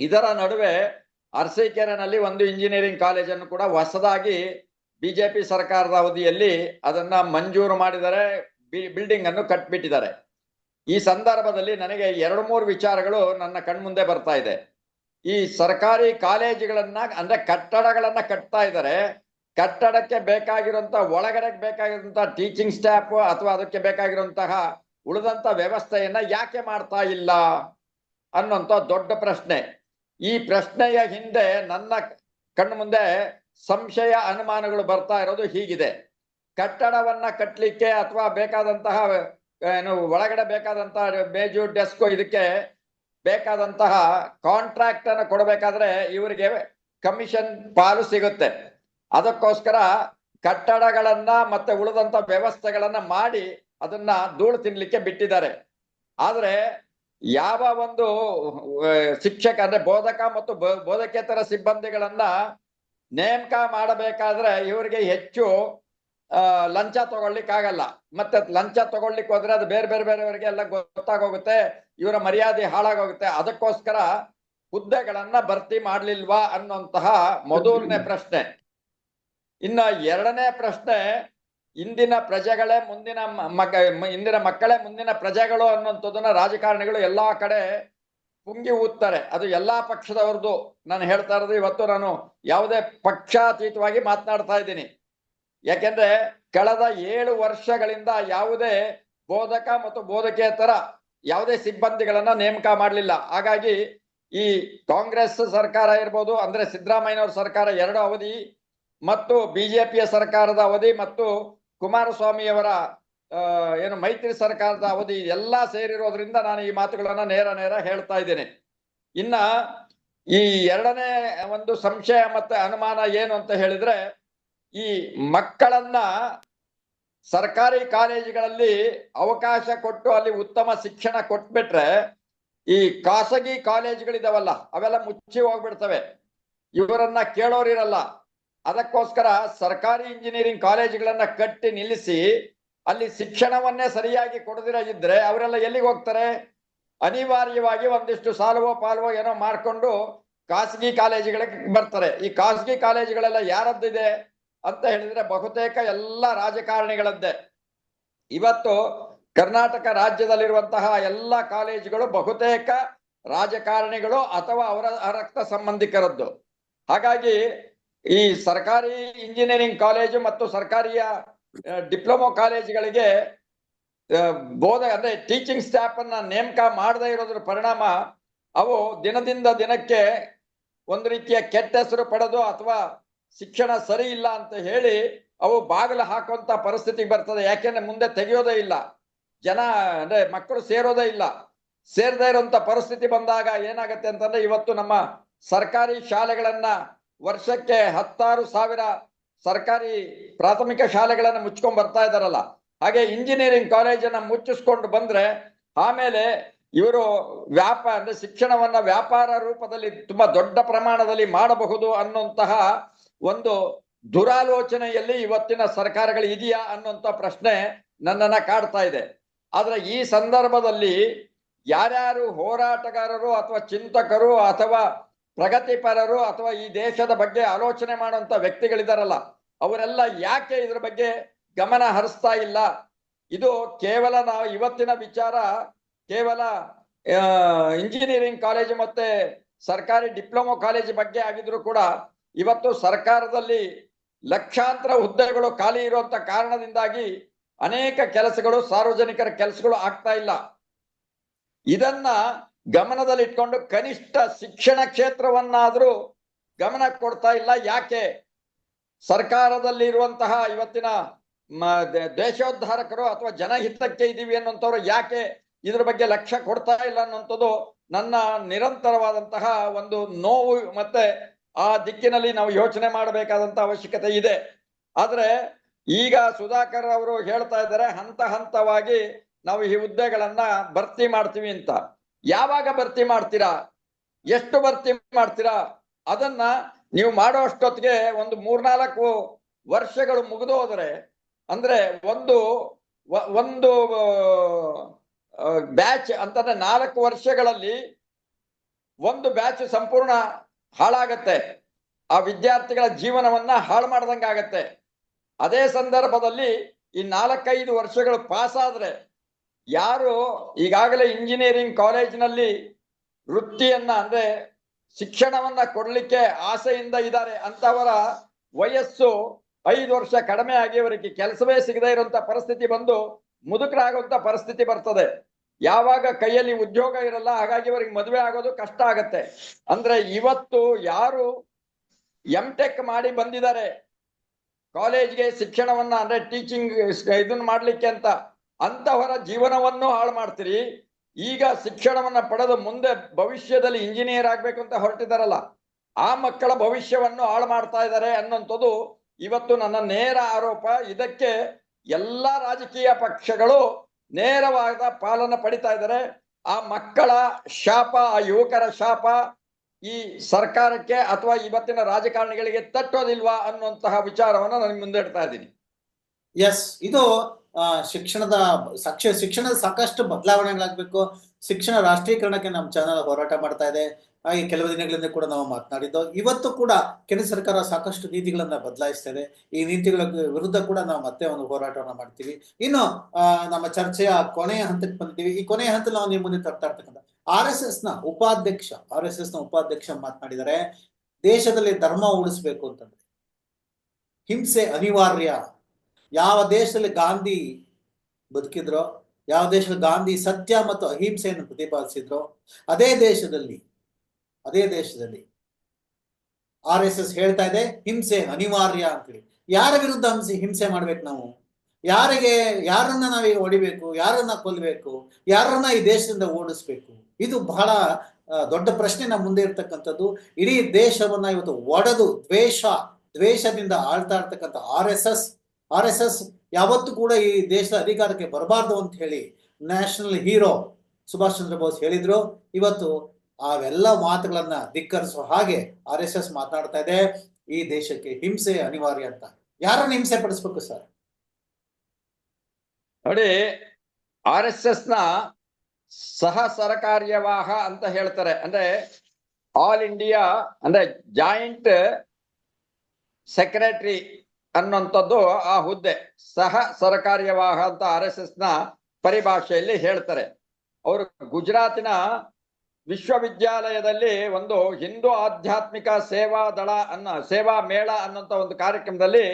ಇದರ ನಡುವೆ ಅರಸೀಕೆರೆನಲ್ಲಿ ಒಂದು ಇಂಜಿನಿಯರಿಂಗ್ ಕಾಲೇಜನ್ನು ಕೂಡ ಹೊಸದಾಗಿ ಬಿಜೆಪಿ ಸರ್ಕಾರದ ಅವಧಿಯಲ್ಲಿ ಅದನ್ನ ಮಂಜೂರು ಮಾಡಿದರೆ ಬಿಲ್ಡಿಂಗ್ ಅನ್ನು ಕಟ್ಬಿಟ್ಟಿದ್ದಾರೆ. ಈ ಸಂದರ್ಭದಲ್ಲಿ ನನಗೆ ಎರಡು ಮೂರು ವಿಚಾರಗಳು ನನ್ನ ಕಣ್ಮುಂದೆ ಬರ್ತಾ ಇದೆ. ಈ ಸರ್ಕಾರಿ ಕಾಲೇಜುಗಳನ್ನ, ಅಂದ್ರೆ ಕಟ್ಟಡಗಳನ್ನ ಕಟ್ತಾ ಇದ್ದಾರೆ. ಕಟ್ಟಡಕ್ಕೆ ಬೇಕಾಗಿರುವಂತ ಒಳಗಡೆ ಬೇಕಾಗಿರುವಂತ ಟೀಚಿಂಗ್ ಸ್ಟಾಫ್ ಅಥವಾ ಅದಕ್ಕೆ ಬೇಕಾಗಿರುವಂತಹ ಉಳಿದಂತ ವ್ಯವಸ್ಥೆಯನ್ನ ಯಾಕೆ ಮಾಡ್ತಾ ಇಲ್ಲ ಅನ್ನುವಂತ ದೊಡ್ಡ ಪ್ರಶ್ನೆ. ಈ ಪ್ರಶ್ನೆಯ ಹಿಂದೆ ನನ್ನ ಕಣ್ಣು ಮುಂದೆ ಸಂಶಯ ಅನುಮಾನಗಳು ಬರ್ತಾ ಇರೋದು ಹೀಗಿದೆ. ಕಟ್ಟಡವನ್ನ ಕಟ್ಟಲಿಕ್ಕೆ ಅಥವಾ ಬೇಕಾದಂತಹ, ಏನು, ಒಳಗಡೆ ಬೇಕಾದಂತಹ ಮೇಜು ಡೆಸ್ಕ್, ಇದಕ್ಕೆ ಬೇಕಾದಂತಹ ಕಾಂಟ್ರಾಕ್ಟ್ ಅನ್ನು ಕೊಡಬೇಕಾದ್ರೆ ಇವರಿಗೆ ಕಮಿಷನ್ ಪಾಲು ಸಿಗುತ್ತೆ. ಅದಕ್ಕೋಸ್ಕರ ಕಟ್ಟಡಗಳನ್ನ ಮತ್ತೆ ಉಳಿದಂತ ವ್ಯವಸ್ಥೆಗಳನ್ನ ಮಾಡಿ ಅದನ್ನ ಧೂಳು ತಿನ್ಲಿಕ್ಕೆ ಬಿಟ್ಟಿದ್ದಾರೆ. ಆದ್ರೆ ಯಾವ ಒಂದು ಶಿಕ್ಷಕ ಅಂದ್ರೆ ಬೋಧಕ ಮತ್ತು ಬೋಧಕೇತರ ಸಿಬ್ಬಂದಿಗಳನ್ನ ನೇಮಕ ಮಾಡಬೇಕಾದ್ರೆ ಇವರಿಗೆ ಹೆಚ್ಚು ಆ, ತಗೊಳ್ಲಿಕ್ಕೆ ಆಗಲ್ಲ ಮತ್ತೆ ಲಂಚ ತಗೊಳ್ಲಿಕ್ಕೆ ಹೋದ್ರೆ ಅದು ಬೇರೆ ಬೇರೆ ಬೇರೆಯವರಿಗೆ ಎಲ್ಲ ಗೊತ್ತಾಗೋಗುತ್ತೆ. ಇವರ ಮರ್ಯಾದೆ ಹಾಳಾಗೋಗುತ್ತೆ. ಅದಕ್ಕೋಸ್ಕರ ಹುದ್ದೆಗಳನ್ನ ಭರ್ತಿ ಮಾಡ್ಲಿಲ್ವಾ ಅನ್ನುವಂತಹ ಮೊದಲನೇ ಪ್ರಶ್ನೆ. ಇನ್ನ ಎರಡನೇ ಪ್ರಶ್ನೆ ಇಂದಿನ ಪ್ರಜೆಗಳೇ ಮುಂದಿನ ಮಗ ಇಂದಿನ ಮಕ್ಕಳೇ ಮುಂದಿನ ಪ್ರಜೆಗಳು ಅನ್ನುವಂಥದ್ದನ್ನ ರಾಜಕಾರಣಿಗಳು ಎಲ್ಲಾ ಕಡೆ ಪುಂಗಿ ಊದ್ತಾರೆ. ಅದು ಎಲ್ಲಾ ಪಕ್ಷದವ್ರದ್ದು. ನಾನು ಹೇಳ್ತಾ ಇರೋದು ಇವತ್ತು ನಾನು ಯಾವುದೇ ಪಕ್ಷಾತೀತವಾಗಿ ಮಾತನಾಡ್ತಾ ಇದ್ದೀನಿ. ಯಾಕೆಂದ್ರೆ ಕಳೆದ ಏಳು ವರ್ಷಗಳಿಂದ ಯಾವುದೇ ಬೋಧಕ ಮತ್ತು ಬೋಧಕೇತರ ಯಾವುದೇ ಸಿಬ್ಬಂದಿಗಳನ್ನ ನೇಮಕ ಮಾಡಲಿಲ್ಲ. ಹಾಗಾಗಿ ಈ ಕಾಂಗ್ರೆಸ್ ಸರ್ಕಾರ ಇರ್ಬೋದು, ಅಂದ್ರೆ ಸಿದ್ದರಾಮಯ್ಯನವ್ರ ಸರ್ಕಾರ ಎರಡು ಅವಧಿ ಮತ್ತು ಬಿಜೆಪಿಯ ಸರ್ಕಾರದ ಅವಧಿ ಮತ್ತು ಕುಮಾರಸ್ವಾಮಿಯವರ ಏನು ಮೈತ್ರಿ ಸರ್ಕಾರದ ಅವಧಿ ಎಲ್ಲ ಸೇರಿರೋದ್ರಿಂದ ನಾನು ಈ ಮಾತುಗಳನ್ನ ನೇರ ನೇರ ಹೇಳ್ತಾ ಇದ್ದೇನೆ. ಇನ್ನ ಈ ಎರಡನೇ ಒಂದು ಸಂಶಯ ಮತ್ತೆ ಅನುಮಾನ ಏನು ಅಂತ ಹೇಳಿದ್ರೆ ಈ ಮಕ್ಕಳನ್ನ ಸರ್ಕಾರಿ ಕಾಲೇಜುಗಳಲ್ಲಿ ಅವಕಾಶ ಕೊಟ್ಟು ಅಲ್ಲಿ ಉತ್ತಮ ಶಿಕ್ಷಣ ಕೊಟ್ಬಿಟ್ರೆ ಈ ಖಾಸಗಿ ಕಾಲೇಜುಗಳಿದಾವಲ್ಲ, ಅವೆಲ್ಲ ಮುಚ್ಚಿ ಹೋಗ್ಬಿಡ್ತವೆ. ಇವರನ್ನ ಕೇಳೋರಿರಲ್ಲ ಅದಕ್ಕೋಸ್ಕರ ಸರ್ಕಾರಿ ಇಂಜಿನಿಯರಿಂಗ್ ಕಾಲೇಜುಗಳನ್ನ ಕಟ್ಟಿ ನಿಲ್ಲಿಸಿ, ಅಲ್ಲಿ ಶಿಕ್ಷಣವನ್ನೇ ಸರಿಯಾಗಿ ಕೊಡದಿರ ಇದ್ರೆ ಅವರೆಲ್ಲ ಎಲ್ಲಿಗೆ ಹೋಗ್ತಾರೆ? ಅನಿವಾರ್ಯವಾಗಿ ಒಂದಿಷ್ಟು ಸಾಲವೋ ಪಾಲವೋ ಏನೋ ಮಾಡಿಕೊಂಡು ಖಾಸಗಿ ಕಾಲೇಜುಗಳಿಗೆ ಬರ್ತಾರೆ. ಈ ಖಾಸಗಿ ಕಾಲೇಜುಗಳೆಲ್ಲ ಯಾರದ್ದಿದೆ? ಅಂತ ಹೇಳಿದ್ರೆ ಬಹುತೇಕ ಎಲ್ಲ ರಾಜಕಾರಣಿಗಳದ್ದೇ. ಇವತ್ತು ಕರ್ನಾಟಕ ರಾಜ್ಯದಲ್ಲಿರುವಂತಹ ಎಲ್ಲ ಕಾಲೇಜುಗಳು ಬಹುತೇಕ ರಾಜಕಾರಣಿಗಳು ಅಥವಾ ಅವರ ರಕ್ತ ಸಂಬಂಧಿಕರದ್ದು. ಹಾಗಾಗಿ ಈ ಸರ್ಕಾರಿ ಇಂಜಿನಿಯರಿಂಗ್ ಕಾಲೇಜು ಮತ್ತು ಸರ್ಕಾರಿಯ ಡಿಪ್ಲೊಮೊ ಕಾಲೇಜುಗಳಿಗೆ ಬೋಧ, ಅಂದ್ರೆ ಟೀಚಿಂಗ್ ಸ್ಟಾಫ್ ಅನ್ನ ನೇಮಕ ಮಾಡದೇ ಇರೋದ್ರ ಪರಿಣಾಮ ಅವು ದಿನದಿಂದ ದಿನಕ್ಕೆ ಒಂದು ರೀತಿಯ ಕೆಟ್ಟ ಹೆಸರು ಪಡೆದು ಅಥವಾ ಶಿಕ್ಷಣ ಸರಿ ಇಲ್ಲ ಅಂತ ಹೇಳಿ ಅವು ಬಾಗಿಲು ಹಾಕುವಂತ ಪರಿಸ್ಥಿತಿ ಬರ್ತದೆ. ಯಾಕೆಂದ್ರೆ ಮುಂದೆ ತೆಗೆಯೋದೇ ಇಲ್ಲ. ಜನ, ಅಂದ್ರೆ ಮಕ್ಕಳು ಸೇರೋದೇ ಇಲ್ಲ. ಸೇರದೇ ಇರುವಂತ ಪರಿಸ್ಥಿತಿ ಬಂದಾಗ ಏನಾಗತ್ತೆ ಅಂತಂದ್ರೆ ಇವತ್ತು ನಮ್ಮ ಸರ್ಕಾರಿ ಶಾಲೆಗಳನ್ನ ವರ್ಷಕ್ಕೆ ಹತ್ತಾರು ಸಾವಿರ ಸರ್ಕಾರಿ ಪ್ರಾಥಮಿಕ ಶಾಲೆಗಳನ್ನ ಮುಚ್ಕೊಂಡ್ ಬರ್ತಾ ಇದಾರಲ್ಲ ಹಾಗೆ ಇಂಜಿನಿಯರಿಂಗ್ ಕಾಲೇಜನ್ನ ಮುಚ್ಚಿಸ್ಕೊಂಡು ಬಂದ್ರೆ ಆಮೇಲೆ ಇವರು ವ್ಯಾಪಾರ ಅಂದ್ರೆ ಶಿಕ್ಷಣವನ್ನ ವ್ಯಾಪಾರ ರೂಪದಲ್ಲಿ ತುಂಬಾ ದೊಡ್ಡ ಪ್ರಮಾಣದಲ್ಲಿ ಮಾಡಬಹುದು ಅನ್ನುವಂತಹ ಒಂದು ದುರಾಲೋಚನೆಯಲ್ಲಿ ಇವತ್ತಿನ ಸರ್ಕಾರಗಳು ಇದೆಯಾ ಅನ್ನುವಂಥ ಪ್ರಶ್ನೆ ನನ್ನನ್ನ ಕಾಡ್ತಾ ಇದೆ. ಆದರೆ ಈ ಸಂದರ್ಭದಲ್ಲಿ ಯಾರ್ಯಾರು ಹೋರಾಟಗಾರರು ಅಥವಾ ಚಿಂತಕರು ಅಥವಾ ಪ್ರಗತಿಪರರು ಅಥವಾ ಈ ದೇಶದ ಬಗ್ಗೆ ಆಲೋಚನೆ ಮಾಡುವಂತ ವ್ಯಕ್ತಿಗಳಿದಾರಲ್ಲ, ಅವರೆಲ್ಲ ಯಾಕೆ ಇದ್ರ ಬಗ್ಗೆ ಗಮನ ಹರಿಸ್ತಾ ಇಲ್ಲ? ಇದು ಕೇವಲ ನಾವು ಇವತ್ತಿನ ವಿಚಾರ, ಕೇವಲ ಇಂಜಿನಿಯರಿಂಗ್ ಕಾಲೇಜು ಮತ್ತೆ ಸರ್ಕಾರಿ ಡಿಪ್ಲೊಮೊ ಕಾಲೇಜ್ ಬಗ್ಗೆ ಆಗಿದ್ರು ಕೂಡ ಇವತ್ತು ಸರ್ಕಾರದಲ್ಲಿ ಲಕ್ಷಾಂತರ ಹುದ್ದೆಗಳು ಖಾಲಿ ಇರುವಂತ ಕಾರಣದಿಂದಾಗಿ ಅನೇಕ ಕೆಲಸಗಳು, ಸಾರ್ವಜನಿಕರ ಕೆಲಸಗಳು ಆಗ್ತಾ ಇಲ್ಲ. ಇದನ್ನ ಗಮನದಲ್ಲಿಟ್ಕೊಂಡು ಕನಿಷ್ಠ ಶಿಕ್ಷಣ ಕ್ಷೇತ್ರವನ್ನಾದ್ರೂ ಗಮನ ಕೊಡ್ತಾ ಇಲ್ಲ. ಯಾಕೆ? ಸರ್ಕಾರದಲ್ಲಿ ಇರುವಂತಹ ಇವತ್ತಿನ ದೇಶೋದ್ಧಾರಕರು ಅಥವಾ ಜನಹಿತಕ್ಕೆ ಇದೀವಿ ಅನ್ನುವಂಥವ್ರು ಯಾಕೆ ಇದ್ರ ಬಗ್ಗೆ ಲಕ್ಷ್ಯ ಕೊಡ್ತಾ ಇಲ್ಲ ಅನ್ನುವಂಥದ್ದು ನನ್ನ ನಿರಂತರವಾದಂತಹ ಒಂದು ನೋವು ಮತ್ತೆ ಆ ದಿಕ್ಕಿನಲ್ಲಿ ನಾವು ಯೋಚನೆ ಮಾಡಬೇಕಾದಂತ ಅವಶ್ಯಕತೆ ಇದೆ. ಆದ್ರೆ ಈಗ ಸುಧಾಕರ್ ಅವರು ಹೇಳ್ತಾ ಇದ್ದಾರೆ, ಹಂತ ಹಂತವಾಗಿ ನಾವು ಈ ಹುದ್ದೆಗಳನ್ನ ಭರ್ತಿ ಮಾಡ್ತೀವಿ ಅಂತ. ಯಾವಾಗ ಭರ್ತಿ ಮಾಡ್ತೀರಾ? ಎಷ್ಟು ಭರ್ತಿ ಮಾಡ್ತೀರಾ? ಅದನ್ನ ನೀವು ಮಾಡೋ ಅಷ್ಟೊತ್ತಿಗೆ ಒಂದು ಮೂರ್ನಾಲ್ಕು ವರ್ಷಗಳು ಮುಗಿದು ಹೋದ್ರೆ, ಅಂದ್ರೆ ಒಂದು ಒಂದು ಬ್ಯಾಚ್ ಅಂತಂದ್ರೆ ನಾಲ್ಕು ವರ್ಷಗಳಲ್ಲಿ ಒಂದು ಬ್ಯಾಚ್ ಸಂಪೂರ್ಣ ಹಾಳಾಗತ್ತೆ. ಆ ವಿದ್ಯಾರ್ಥಿಗಳ ಜೀವನವನ್ನ ಹಾಳು ಮಾಡ್ದಂಗಾಗತ್ತೆ. ಅದೇ ಸಂದರ್ಭದಲ್ಲಿ ಈ ನಾಲ್ಕೈದು ವರ್ಷಗಳು ಪಾಸ್ ಆದ್ರೆ ಯಾರು ಈಗಾಗಲೇ ಇಂಜಿನಿಯರಿಂಗ್ ಕಾಲೇಜಿನಲ್ಲಿ ವೃತ್ತಿಯನ್ನ ಅಂದ್ರೆ ಶಿಕ್ಷಣವನ್ನ ಕೊಡ್ಲಿಕ್ಕೆ ಆಸೆಯಿಂದ ಇದ್ದಾರೆ ಅಂತವರ ವಯಸ್ಸು ಐದು ವರ್ಷ ಕಡಿಮೆ ಆಗಿ ಅವರಿಗೆ ಕೆಲಸವೇ ಸಿಗದೇ ಇರುವಂತ ಪರಿಸ್ಥಿತಿ ಬಂದು ಮುದುಕರಾಗುವಂತ ಪರಿಸ್ಥಿತಿ ಬರ್ತದೆ. ಯಾವಾಗ ಕೈಯಲ್ಲಿ ಉದ್ಯೋಗ ಇರಲ್ಲ, ಹಾಗಾಗಿ ಅವರಿಗೆ ಮದುವೆ ಆಗೋದು ಕಷ್ಟ ಆಗತ್ತೆ. ಅಂದ್ರೆ ಇವತ್ತು ಯಾರು ಎಂ ಟೆಕ್ ಮಾಡಿ ಬಂದಿದ್ದಾರೆ, ಕಾಲೇಜ್ಗೆ ಶಿಕ್ಷಣವನ್ನ, ಅಂದ್ರೆ ಟೀಚಿಂಗ್ ಇದನ್ನ ಮಾಡ್ಲಿಕ್ಕೆ ಅಂತ ಅಂತವರ ಜೀವನವನ್ನು ಹಾಳು ಮಾಡ್ತೀರಿ. ಈಗ ಶಿಕ್ಷಣವನ್ನ ಪಡೆದು ಮುಂದೆ ಭವಿಷ್ಯದಲ್ಲಿ ಇಂಜಿನಿಯರ್ ಆಗ್ಬೇಕು ಅಂತ ಹೊರಟಿದಾರಲ್ಲ, ಆ ಮಕ್ಕಳ ಭವಿಷ್ಯವನ್ನು ಹಾಳು ಮಾಡ್ತಾ ಇದ್ದಾರೆ ಅನ್ನೋಂಥದ್ದು ಇವತ್ತು ನನ್ನ ನೇರ ಆರೋಪ. ಇದಕ್ಕೆ ಎಲ್ಲಾ ರಾಜಕೀಯ ಪಕ್ಷಗಳು ನೇರವಾದ ಪಾಲನ ಪಡಿತಾ ಇದ್ದಾರೆ. ಆ ಮಕ್ಕಳ ಶಾಪ, ಆ ಯುವಕರ ಶಾಪ ಈ ಸರ್ಕಾರಕ್ಕೆ ಅಥವಾ ಇವತ್ತಿನ ರಾಜಕಾರಣಿಗಳಿಗೆ ತಟ್ಟೋದಿಲ್ವಾ ಅನ್ನುವಂತಹ ವಿಚಾರವನ್ನ ನಾನು ಮುಂದೆ ಇಡ್ತಾ ಇದ್ದೀನಿ. ಎಸ್ ಇದು ಶಿಕ್ಷಣದ ಶಿಕ್ಷಣದ ಸಾಕಷ್ಟು ಬದಲಾವಣೆಗಳಾಗಬೇಕು. ಶಿಕ್ಷಣ ರಾಷ್ಟ್ರೀಕರಣಕ್ಕೆ ನಮ್ಮ ಚಾನಲ್ ಹೋರಾಟ ಮಾಡ್ತಾ ಇದೆ. ಹಾಗೆ ಕೆಲವು ದಿನಗಳಿಂದ ಕೂಡ ನಾವು ಮಾತನಾಡಿದ್ದು. ಇವತ್ತು ಕೂಡ ಕೇಂದ್ರ ಸರ್ಕಾರ ಸಾಕಷ್ಟು ನೀತಿಗಳನ್ನ ಬದಲಾಯಿಸ್ತಾ ಈ ನೀತಿಗಳ ವಿರುದ್ಧ ಕೂಡ ನಾವು ಮತ್ತೆ ಒಂದು ಹೋರಾಟವನ್ನ ಮಾಡ್ತೀವಿ. ಇನ್ನು ನಮ್ಮ ಚರ್ಚೆಯ ಕೊನೆಯ ಹಂತಕ್ಕೆ ಬಂದಿದ್ದೀವಿ. ಈ ಕೊನೆಯ ಹಂತ ನಾವು ನಿಮ್ಮ ಮುಂದೆ ತರ್ತಾ ಇರ್ತಕ್ಕಂಥ ಆರ್ ಎಸ್ ಎಸ್ನ ಉಪಾಧ್ಯಕ್ಷ, ಆರ್ ಎಸ್ ಎಸ್ನ ಉಪಾಧ್ಯಕ್ಷ ಮಾತನಾಡಿದರೆ ದೇಶದಲ್ಲಿ ಧರ್ಮ ಉಳಿಸ್ಬೇಕು ಅಂತಂದ್ರೆ, ಹಿಂಸೆ ಅನಿವಾರ್ಯ. ಯಾವ ದೇಶದಲ್ಲಿ ಗಾಂಧಿ ಬದುಕಿದ್ರೋ, ಯಾವ ದೇಶದಲ್ಲಿ ಗಾಂಧಿ ಸತ್ಯ ಮತ್ತು ಅಹಿಂಸೆಯನ್ನು ಪ್ರತಿಪಾದಿಸಿದ್ರೋ, ಅದೇ ದೇಶದಲ್ಲಿ ಅದೇ ದೇಶದಲ್ಲಿ ಆರ್ ಎಸ್ ಎಸ್ ಹೇಳ್ತಾ ಇದೆ, ಹಿಂಸೆ ಅನಿವಾರ್ಯ ಅಂತೇಳಿ. ಯಾರ ವಿರುದ್ಧ ಹಿಂಸೆ ಹಿಂಸೆ ಮಾಡ್ಬೇಕು ನಾವು? ಯಾರಿಗೆ, ಯಾರನ್ನ ನಾವೀಗ ಹೊಡಿಬೇಕು, ಯಾರನ್ನ ಕೊಲ್ಲಬೇಕು ಯಾರನ್ನ ಈ ದೇಶದಿಂದ ಓಡಿಸ್ಬೇಕು? ಇದು ಬಹಳ ದೊಡ್ಡ ಪ್ರಶ್ನೆ ನಮ್ಮ ಮುಂದೆ ಇರ್ತಕ್ಕಂಥದ್ದು. ಇಡೀ ದೇಶವನ್ನ ಇವತ್ತು ಒಡೆದು, ದ್ವೇಷ, ದ್ವೇಷದಿಂದ ಆಳ್ತಾ ಇರ್ತಕ್ಕಂಥ R S S, R S S ಯಾವತ್ತೂ ಕೂಡ ಈ ದೇಶದ ಅಧಿಕಾರಕ್ಕೆ ಬರಬಾರ್ದು ಅಂತ ಹೇಳಿ ನ್ಯಾಷನಲ್ ಹೀರೋ ಸುಭಾಷ್ ಚಂದ್ರ ಬೋಸ್ ಹೇಳಿದ್ರು. ಇವತ್ತು ಅವೆಲ್ಲ ಮಾತುಗಳನ್ನ ಧಿಕ್ಕರಿಸುವ ಹಾಗೆ ಆರ್ ಎಸ್ ಎಸ್ ಮಾತನಾಡ್ತಾ ಇದೆ. ಈ ದೇಶಕ್ಕೆ ಹಿಂಸೆ ಅನಿವಾರ್ಯ ಅಂತ. ಯಾರನ್ನ ಹಿಂಸೆ ಪಡಿಸ್ಬೇಕು ಸರ್? ನೋಡಿ, ಆರ್ ಎಸ್ ಎಸ್ನ ಸಹ ಸರಕಾರ್ಯವಾಹ ಅಂತ ಹೇಳ್ತಾರೆ. ಅಂದ್ರೆ ಆಲ್ ಇಂಡಿಯಾ, ಅಂದ್ರೆ ಜಾಯಿಂಟ್ ಸೆಕ್ರೆಟರಿ ಅನ್ನುವಂಥದ್ದು ಆ ಹುದ್ದೆ. ಸಹ ಸರಕಾರ್ಯವಾಹ ಅಂತ ಆರ್ ಎಸ್ ಎಸ್ನ ಪರಿಭಾಷೆಯಲ್ಲಿ ಹೇಳ್ತಾರೆ. ಅವರು ಗುಜರಾತಿನ ವಿಶ್ವವಿದ್ಯಾಲಯದಲ್ಲಿ ಒಂದು ಹಿಂದೂ ಆಧ್ಯಾತ್ಮಿಕ ಸೇವಾ ದಳ ಅನ್ನ, ಸೇವಾ ಮೇಳ ಅನ್ನೋಂಥ ಒಂದು ಕಾರ್ಯಕ್ರಮದಲ್ಲಿ,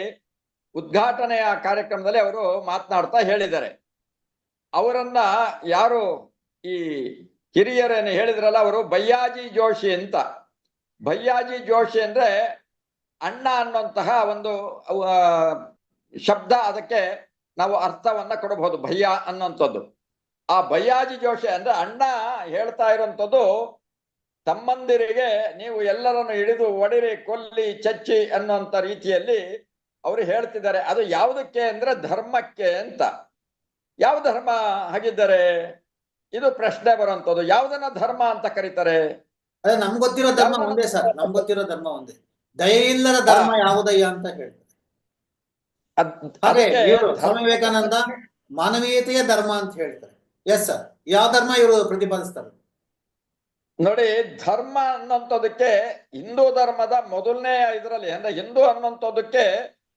ಉದ್ಘಾಟನೆಯ ಕಾರ್ಯಕ್ರಮದಲ್ಲಿ ಅವರು ಮಾತನಾಡ್ತಾ ಹೇಳಿದ್ದಾರೆ. ಅವರನ್ನ ಯಾರು ಈ ಹಿರಿಯರೇನು ಹೇಳಿದ್ರಲ್ಲ ಅವರು ಬಯ್ಯಾಜಿ ಜೋಶಿ ಅಂತ. ಬಯ್ಯಾಜಿ ಜೋಶಿ ಅಂದ್ರೆ ಅಣ್ಣ ಅನ್ನುವಂತಹ ಒಂದು ಶಬ್ದ ಅದಕ್ಕೆ ನಾವು ಅರ್ಥವನ್ನ ಕೊಡಬಹುದು, ಭಯ್ಯ ಅನ್ನುವಂಥದ್ದು. ಆ ಭಯ್ಯಾಜಿ ಜೋಶಿ ಅಂದ್ರೆ ಅಣ್ಣ ಹೇಳ್ತಾ ಇರುವಂಥದ್ದು ತಮ್ಮಂದಿರಿಗೆ ನೀವು ಎಲ್ಲರನ್ನು ಹಿಡಿದು ಒಡಿರಿ ಕೊಲ್ಲಿ ಚಚ್ಚಿ ಅನ್ನುವಂತ ರೀತಿಯಲ್ಲಿ ಅವರು ಹೇಳ್ತಿದ್ದಾರೆ. ಅದು ಯಾವುದಕ್ಕೆ ಅಂದ್ರೆ ಧರ್ಮಕ್ಕೆ ಅಂತ. ಯಾವ ಧರ್ಮ ಹಾಗಿದ್ದಾರೆ? ಇದು ಪ್ರಶ್ನೆ ಬರುವಂತದ್ದು ಯಾವ್ದನ್ನ ಧರ್ಮ ಅಂತ ಕರೀತಾರೆ? ಅದೇ ನಮ್ಗ್ ಗೊತ್ತಿರೋ ಧರ್ಮ ಒಂದೇ ಸರ್. ನಮ್ ಗೊತ್ತಿರೋ ಧರ್ಮ ಒಂದೇ. ದಯೆಯಿಲ್ಲದ ಧರ್ಮ ಯಾವುದಯ್ಯ ಅಂತ ಹೇಳ್ತಾರೆ. ಅದ್- ಧರ್ಮ- ವಿವೇಕಾನಂದ ಮಾನವೀಯತೆಯ ಧರ್ಮ ಅಂತ ಹೇಳ್ತಾರೆ. ಎಸ್ ಸರ್ ಯಾವ ಧರ್ಮ ಇವರು ಪ್ರತಿಪಾದಿಸ್ತಾರೆ? ನೋಡಿ, ಧರ್ಮ ಅನ್ನೋಂಥದಕ್ಕೆ ಹಿಂದೂ ಧರ್ಮದ ಮೊದಲನೇ ಇದರಲ್ಲಿ, ಅಂದ್ರೆ ಹಿಂದೂ ಅನ್ನೋಂಥದಕ್ಕೆ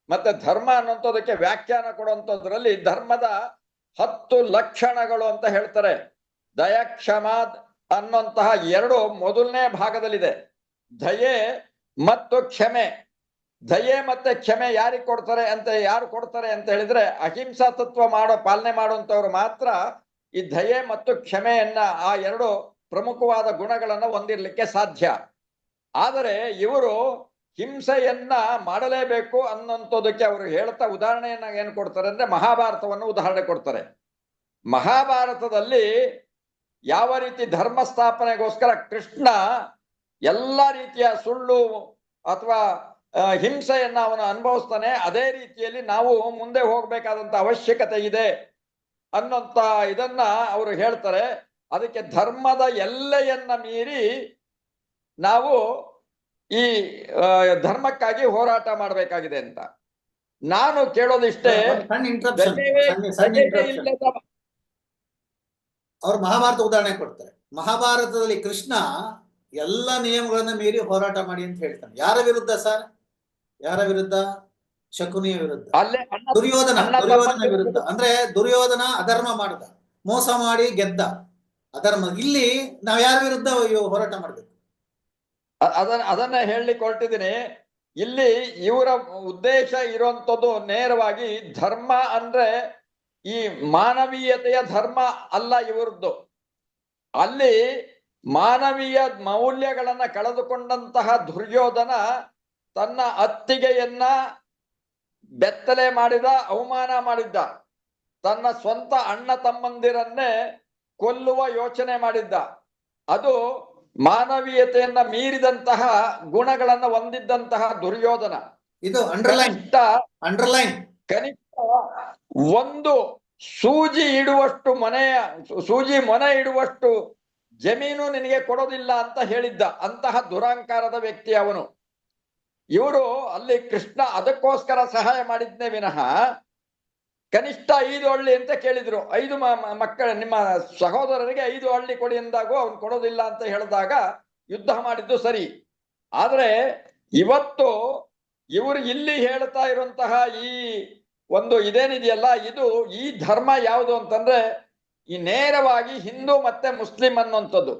ಮತ್ತೆ ಧರ್ಮ ಅನ್ನೋಂಥದಕ್ಕೆ ವ್ಯಾಖ್ಯಾನ ಕೊಡುವಂಥದ್ರಲ್ಲಿ ಧರ್ಮದ ಹತ್ತು ಲಕ್ಷಣಗಳು ಅಂತ ಹೇಳ್ತಾರೆ. ದಯಕ್ಷಮ ಅನ್ನುವಂತಹ ಎರಡು ಮೊದಲನೇ ಭಾಗದಲ್ಲಿದೆ. ದಯೆ ಮತ್ತು ಕ್ಷಮೆ. ದಯೆ ಮತ್ತೆ ಕ್ಷಮೆ ಯಾರಿಗೆ ಕೊಡ್ತಾರೆ ಅಂತ, ಯಾರು ಕೊಡ್ತಾರೆ ಅಂತ ಹೇಳಿದ್ರೆ ಅಹಿಂಸಾ ತತ್ವ ಮಾಡೋ, ಪಾಲನೆ ಮಾಡುವಂತವ್ರು ಮಾತ್ರ ಈ ದಯೆ ಮತ್ತು ಕ್ಷಮೆಯನ್ನ ಆ ಎರಡು ಪ್ರಮುಖವಾದ ಗುಣಗಳನ್ನು ಹೊಂದಿರಲಿಕ್ಕೆ ಸಾಧ್ಯ. ಆದರೆ ಇವರು ಹಿಂಸೆಯನ್ನ ಮಾಡಲೇಬೇಕು ಅನ್ನೋಂಥದಕ್ಕೆ ಅವರು ಹೇಳ್ತಾ ಉದಾಹರಣೆಯನ್ನ ಏನು ಕೊಡ್ತಾರೆ ಅಂದ್ರೆ ಮಹಾಭಾರತವನ್ನು ಉದಾಹರಣೆ ಕೊಡ್ತಾರೆ. ಮಹಾಭಾರತದಲ್ಲಿ ಯಾವ ರೀತಿ ಧರ್ಮ ಸ್ಥಾಪನೆಗೋಸ್ಕರ ಕೃಷ್ಣ ಎಲ್ಲ ರೀತಿಯ ಸುಳ್ಳು ಅಥವಾ ಹಿಂಸೆಯನ್ನು ಅವನು ಅನುಭವಿಸ್ತಾನೆ, ಅದೇ ರೀತಿಯಲ್ಲಿ ನಾವು ಮುಂದೆ ಹೋಗ್ಬೇಕಾದಂತ ಅವಶ್ಯಕತೆ ಇದೆ. ಅನ್ನೋಂತ ಇದನ್ನ ಅವರು ಹೇಳ್ತಾರೆ. ಅದಕ್ಕೆ ಧರ್ಮದ ಎಲ್ಲೆಯನ್ನ ಮೀರಿ ನಾವು ಈ ಧರ್ಮಕ್ಕಾಗಿ ಹೋರಾಟ ಮಾಡಬೇಕಾಗಿದೆ ಅಂತ. ನಾನು ಕೇಳೋದಿಷ್ಟೇ ಅವ್ರು ಮಹಾಭಾರತ ಉದಾಹರಣೆ ಕೊಡ್ತಾರೆ. ಮಹಾಭಾರತದಲ್ಲಿ ಕೃಷ್ಣ ಎಲ್ಲ ನಿಯಮಗಳನ್ನ ಮೀರಿ ಹೋರಾಟ ಮಾಡಿ ಅಂತ ಹೇಳ್ತಾನೆ. ಯಾರ ವಿರುದ್ಧ ಸರ್? ಯಾರ ವಿರುದ್ಧ? ಶಕುನಿಯ ವಿರುದ್ಧ. ಅಲ್ಲೇ ದುರ್ಯೋಧನ ದುರ್ಯೋಧನ ವಿರುದ್ಧ. ಅಂದ್ರೆ ದುರ್ಯೋಧನ ಅಧರ್ಮ ಮಾಡ್ದ. ಮೋಸ ಮಾಡಿ ಗೆದ್ದ. ಅಧರ್ಮ. ಇಲ್ಲಿ ನಾವ್ ಯಾರ ವಿರುದ್ಧ ಹೋರಾಟ ಮಾಡ್ಬೇಕು? ಅದನ್ನ ಅದನ್ನ ಹೇಳಲಿಕ್ಕೆ ಹೊರಟಿದ್ದೀನಿ. ಇಲ್ಲಿ ಇವರ ಉದ್ದೇಶ ಇರುವಂತದ್ದು ನೇರವಾಗಿ ಧರ್ಮ ಅಂದ್ರೆ ಈ ಮಾನವೀಯತೆಯ ಧರ್ಮ ಅಲ್ಲ ಇವರದ್ದು. ಅಲ್ಲಿ ಮಾನವೀಯ ಮೌಲ್ಯಗಳನ್ನ ಕಳೆದುಕೊಂಡಂತಹ ದುರ್ಯೋಧನ ತನ್ನ ಅತ್ತಿಗೆಯನ್ನ ಬೆತ್ತಲೆ ಮಾಡಿದ ಅವಮಾನ ಮಾಡಿದ್ದ ತನ್ನ ಸ್ವಂತ ಅಣ್ಣ ತಮ್ಮಂದಿರನ್ನೇ ಕೊಲ್ಲುವ ಯೋಚನೆ ಮಾಡಿದ್ದ. ಅದು ಮಾನವೀಯತೆಯನ್ನ ಮೀರಿದಂತಹ ಗುಣಗಳನ್ನ ಹೊಂದಿದ್ದಂತಹ ದುರ್ಯೋಧನ. ಇದು ಅಂಡರ್ಲೈನ್ ಕನಿಷ್ಠ ಅಂಡರ್ಲೈನ್ ಕನಿಷ್ಠ ಒಂದು ಸೂಜಿ ಇಡುವಷ್ಟು ಮನೆಯ ಸೂಜಿ ಮೊನೆ ಇಡುವಷ್ಟು ಜಮೀನು ನಿನಗೆ ಕೊಡೋದಿಲ್ಲ ಅಂತ ಹೇಳಿದ್ದ. ಅಂತಹ ದುರಾಂಕಾರದ ವ್ಯಕ್ತಿ ಅವನು. ಇವರು ಅಲ್ಲಿ ಕೃಷ್ಣ ಅದಕ್ಕೋಸ್ಕರ ಸಹಾಯ ಮಾಡಿದ್ನೇ ವಿನಃ ಕನಿಷ್ಠ ಐದು ಹಳ್ಳಿ ಅಂತ ಕೇಳಿದ್ರು. ಐದು ಮಕ್ಕಳ, ನಿಮ್ಮ ಸಹೋದರರಿಗೆ ಐದು ಹಳ್ಳಿ ಕೊಡಿ ಎಂದಾಗೂ ಅವನು ಕೊಡೋದಿಲ್ಲ ಅಂತ ಹೇಳಿದಾಗ ಯುದ್ಧ ಮಾಡಿದ್ದು ಸರಿ. ಆದರೆ ಇವತ್ತು ಇವರು ಇಲ್ಲಿ ಹೇಳ್ತಾ ಇರುವಂತಹ ಈ ಒಂದು ಇದೇನಿದೆಯಲ್ಲ, ಇದು ಈ ಧರ್ಮ ಯಾವುದು ಅಂತಂದ್ರೆ ಈ ನೇರವಾಗಿ ಹಿಂದೂ ಮತ್ತೆ ಮುಸ್ಲಿಂ ಅನ್ನುವಂಥದ್ದು.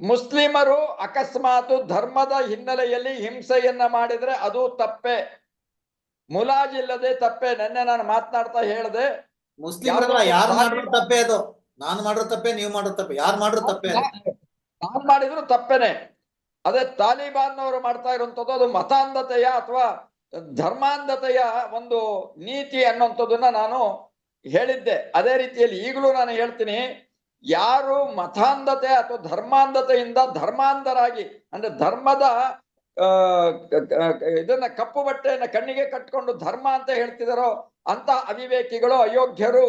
ಮುಸ್ಲಿಮರು ಅಕಸ್ಮಾತ್ ಧರ್ಮದ ಹಿನ್ನೆಲೆಯಲ್ಲಿ ಹಿಂಸೆಯನ್ನ ಮಾಡಿದ್ರೆ ಅದು ತಪ್ಪೆ. ಮುಲಾಜಿಲ್ಲದೆ ತಪ್ಪೆ. ನೆನ್ನೆ ನಾನು ಮಾತನಾಡ್ತಾ ಹೇಳಿದೆ ಮುಸ್ಲಿಮರನ್ನ ಯಾರು ಮಾಡಿದ್ರು ತಪ್ಪೇ ಅದು. ನಾನು ಮಾಡಿರೋ ತಪ್ಪೇ ನೀವು ಮಾಡೋ ತಪ್ಪೆ ಯಾರು ಮಾಡಿರೋ ತಪ್ಪೇ. ನಾನ್ ಮಾಡಿದ್ರು ತಪ್ಪೇನೆ. ಅದೇ ತಾಲಿಬಾನ್ ಅವರು ಮಾಡ್ತಾ ಇರುವಂತದ್ದು ಅದು ಮತಾಂಧತೆಯ ಅಥವಾ ಧರ್ಮಾಂಧತೆಯ ಒಂದು ನೀತಿ ಅನ್ನುವಂಥದ್ದನ್ನ ನಾನು ಹೇಳಿದ್ದೆ. ಅದೇ ರೀತಿಯಲ್ಲಿ ಈಗಲೂ ನಾನು ಹೇಳ್ತೀನಿ ಯಾರು ಮತಾಂಧತೆ ಅಥವಾ ಧರ್ಮಾಂಧತೆಯಿಂದ ಧರ್ಮಾಂಧರಾಗಿ, ಅಂದ್ರೆ ಧರ್ಮದ ಇದನ್ನ ಕಪ್ಪು ಬಟ್ಟೆಯನ್ನ ಕಣ್ಣಿಗೆ ಕಟ್ಕೊಂಡು ಧರ್ಮ ಅಂತ ಹೇಳ್ತಿದಾರೋ ಅಂತ ಅವಿವೇಕಿಗಳು, ಅಯೋಗ್ಯರು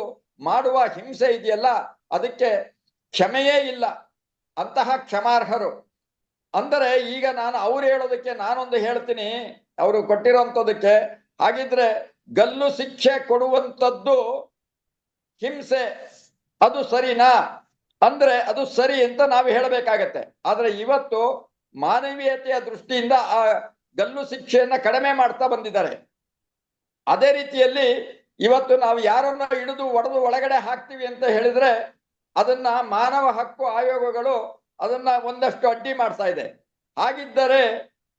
ಮಾಡುವ ಹಿಂಸೆ ಇದೆಯಲ್ಲ, ಅದಕ್ಕೆ ಕ್ಷಮೆಯೇ ಇಲ್ಲ. ಅಂತಹ ಕ್ಷಮಾರ್ಹರು. ಅಂದರೆ ಈಗ ನಾನು ಅವ್ರು ಹೇಳೋದಕ್ಕೆ ನಾನೊಂದು ಹೇಳ್ತೀನಿ, ಅವರು ಕೊಟ್ಟಿರೋಂಥದಕ್ಕೆ. ಹಾಗಿದ್ರೆ ಗಲ್ಲು ಶಿಕ್ಷೆ ಕೊಡುವಂಥದ್ದು ಹಿಂಸೆ. ಅದು ಸರಿನಾ? ಅಂದ್ರೆ ಅದು ಸರಿ ಅಂತ ನಾವು ಹೇಳಬೇಕಾಗತ್ತೆ. ಆದ್ರೆ ಇವತ್ತು ಮಾನವೀಯತೆಯ ದೃಷ್ಟಿಯಿಂದ ಆ ಗಲ್ಲು ಶಿಕ್ಷೆಯನ್ನ ಕಡಿಮೆ ಮಾಡ್ತಾ ಬಂದಿದ್ದಾರೆ. ಅದೇ ರೀತಿಯಲ್ಲಿ ಇವತ್ತು ನಾವು ಯಾರನ್ನ ಹಿಡಿದು ಒಡೆದು ಒಳಗಡೆ ಹಾಕ್ತೀವಿ ಅಂತ ಹೇಳಿದ್ರೆ ಅದನ್ನ ಮಾನವ ಹಕ್ಕು ಆಯೋಗಗಳು ಅದನ್ನ ಒಂದಷ್ಟು ಅಡ್ಡಿ ಮಾಡ್ತಾ ಇದೆ. ಹಾಗಿದ್ದರೆ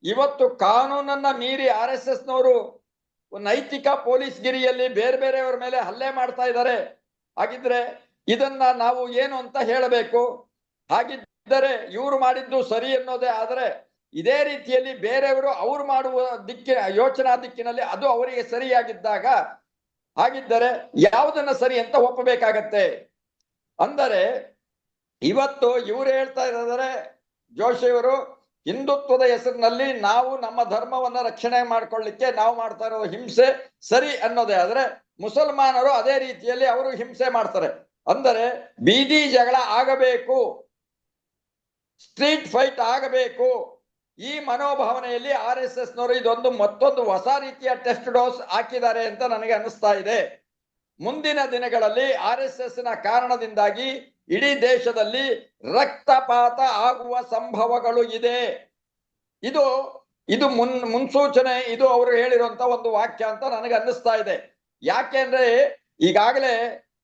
ಇವತ್ತು ಕಾನೂನನ್ನ ಮೀರಿ ಆರ್ ಎಸ್ ಎಸ್ ನವರು ನೈತಿಕ ಪೊಲೀಸ್ ಗಿರಿಯಲ್ಲಿ ಬೇರೆ ಬೇರೆಯವರ ಮೇಲೆ ಹಲ್ಲೆ ಮಾಡ್ತಾ ಇದ್ದಾರೆ. ಹಾಗಿದ್ರೆ ಇದನ್ನ ನಾವು ಏನು ಅಂತ ಹೇಳಬೇಕು? ಹಾಗಿದ್ದರೆ ಇವರು ಮಾಡಿದ್ದು ಸರಿ ಅನ್ನೋದೇ, ಆದರೆ ಇದೇ ರೀತಿಯಲ್ಲಿ ಬೇರೆಯವರು ಅವ್ರು ಮಾಡುವ ದಿಕ್ಕಿನ, ಯೋಚನಾ ದಿಕ್ಕಿನಲ್ಲಿ ಅದು ಅವರಿಗೆ ಸರಿಯಾಗಿದ್ದಾಗ ಹಾಗಿದ್ದರೆ ಯಾವುದನ್ನ ಸರಿ ಅಂತ ಒಪ್ಪಬೇಕಾಗತ್ತೆ? ಅಂದರೆ ಇವತ್ತು ಇವರು ಹೇಳ್ತಾ ಇದ್ದಾರೆ ಜೋಶಿಯವರು ಹಿಂದುತ್ವದ ಹೆಸರಿನಲ್ಲಿ ನಾವು ನಮ್ಮ ಧರ್ಮವನ್ನ ರಕ್ಷಣೆ ಮಾಡ್ಕೊಳ್ಳಿಕ್ಕೆ ನಾವು ಮಾಡ್ತಾ ಇರೋ ಹಿಂಸೆ ಸರಿ ಅನ್ನೋದೇ. ಆದ್ರೆ ಮುಸಲ್ಮಾನರು ಅದೇ ರೀತಿಯಲ್ಲಿ ಅವರು ಹಿಂಸೆ ಮಾಡ್ತಾರೆ. ಅಂದರೆ ಬೀದಿ ಜಗಳ ಆಗಬೇಕು, ಸ್ಟ್ರೀಟ್ ಫೈಟ್ ಆಗಬೇಕು. ಈ ಮನೋಭಾವನೆಯಲ್ಲಿ ಆರ್ ಎಸ್ ಎಸ್ ನವರು ಇದೊಂದು ಮತ್ತೊಂದು ಹೊಸ ರೀತಿಯ ಟೆಸ್ಟ್ ಡೋಸ್ ಹಾಕಿದ್ದಾರೆ ಅಂತ ನನಗೆ ಅನಿಸ್ತಾ ಇದೆ. ಮುಂದಿನ ದಿನಗಳಲ್ಲಿ ಆರ್ ಎಸ್ ಎಸ್ನ ಕಾರಣದಿಂದಾಗಿ ಇಡೀ ದೇಶದಲ್ಲಿ ರಕ್ತಪಾತ ಆಗುವ ಸಂಭವಗಳು ಇದೆ. ಇದು ಇದು ಮುನ್, ಮುನ್ಸೂಚನೆ, ಇದು ಅವರು ಹೇಳಿರುವಂತ ಒಂದು ವಾಕ್ಯ ಅಂತ ನನಗೆ ಅನ್ನಿಸ್ತಾ ಇದೆ. ಯಾಕೆಂದ್ರೆ ಈಗಾಗಲೇ